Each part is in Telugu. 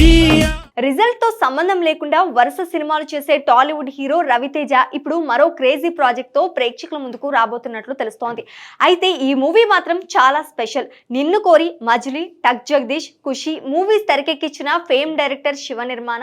Dee. రిజల్ట్తో సంబంధం లేకుండా వరుస సినిమాలు చేసే టాలీవుడ్ హీరో రవితేజ ఇప్పుడు మరో క్రేజీ ప్రాజెక్ట్తో ప్రేక్షకుల ముందుకు రాబోతున్నట్లు తెలుస్తోంది. అయితే ఈ మూవీ మాత్రం చాలా స్పెషల్. నిన్ను కోరి మజిలీ టక్ జగదీష్ ఖుషి మూవీస్ తెరకెక్కించిన ఫేమ్ డైరెక్టర్ శివ నిర్మాణ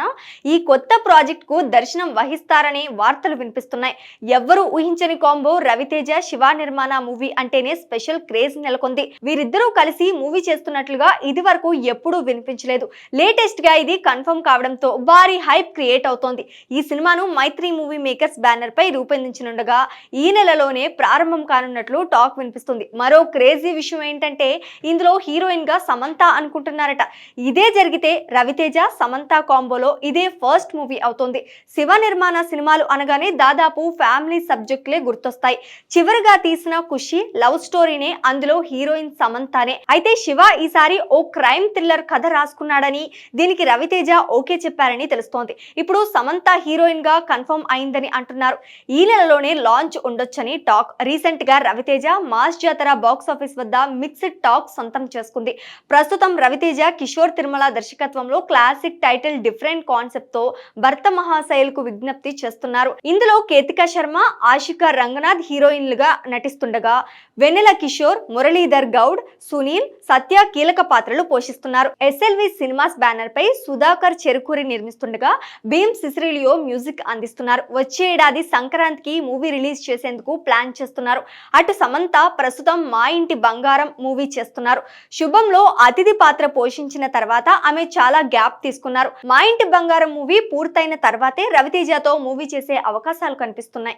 ఈ కొత్త ప్రాజెక్ట్కు దర్శనం వహిస్తారనే వార్తలు వినిపిస్తున్నాయి. ఎవ్వరూ ఊహించని కాంబో రవితేజ శివ నిర్మాణ మూవీ అంటేనే స్పెషల్ క్రేజ్ నెలకొంది. వీరిద్దరూ కలిసి మూవీ చేస్తున్నట్లుగా ఇది వరకు ఎప్పుడూ వినిపించలేదు. లేటెస్ట్గా ఇది కన్ఫర్మ్ కావడంతో భారీ హైప్ క్రియేట్ అవుతోంది. ఈ సినిమాను మైత్రి మూవీ మేకర్స్ బ్యానర్ పై రూపొందించనుండగా ఈ నెలలోనే ప్రారంభం కానున్నట్లు టాక్ వినిపిస్తుంది. మరో క్రేజీ విషయం ఏంటంటే ఇందులో హీరోయిన్గా సమంత అనుకుంటున్నారట. ఇదే జరిగితే రవితేజ సమంత కాంబోలో ఇదే ఫస్ట్ మూవీ అవుతోంది. శివ నిర్మాణ సినిమాలు అనగానే దాదాపు ఫ్యామిలీ సబ్జెక్టులే గుర్తొస్తాయి. చివరిగా తీసిన ఖుషి లవ్ స్టోరీనే అందులో హీరోయిన్ సమంతానే. అయితే శివ ఈసారి ఓ క్రైమ్ థ్రిల్లర్ కథ రాసుకున్నాడని దీనికి రవితేజ ఓకే చెప్పారని తెలుస్తోంది. ఇప్పుడు సమంత హీరోయిన్గా కన్ఫర్మ్ అయిందని అంటున్నారు. ఈ నెలలోనే లాంచ్ ఉండొచ్చని టాక్ రీసెంట్గా Raviteja mass Jathara box office వద్ద మిక్స్డ్ టాక్ సొంతం చేసుకుంది. ప్రస్తుతం రవితేజ కిషోర్ తిరుమల దర్శకత్వంలో క్లాసిక్ టైటిల్ డిఫరెంట్ కాన్సెప్ట్తో భర్త మహాశైలుకు విజ్ఞప్తి చేస్తున్నారు. ఇందులో కేతికా శర్మ ఆశిక రంగనాథ్ హీరోయిన్లుగా నటిస్తుండగా వెన్నెల కిషోర్ మురళీధర్ గౌడ్ సునీల్ సత్య కీలక పాత్రలు పోషిస్తున్నారు. ఎస్ఎల్వి సినిమాస్ బ్యానర్ పై సుధాకర్ చెరుకూరి నిర్మిస్తుండగా భీమ్ సిసిరిలియో మ్యూజిక్ అందిస్తున్నారు. వచ్చే ఏడాది సంక్రాంతికి మూవీ రిలీజ్ చేసేందుకు ప్లాన్ చేస్తున్నారు. అటు సమంత ప్రస్తుతం మా ఇంటి బంగారం మూవీ చేస్తున్నారు. శుభంలో అతిథి పాత్ర పోషించిన తర్వాత ఆమె చాలా గ్యాప్ తీసుకున్నారు. మా ఇంటి బంగారం మూవీ పూర్తయిన తర్వాతే రవితేజతో మూవీ చేసే అవకాశాలు కనిపిస్తున్నాయి.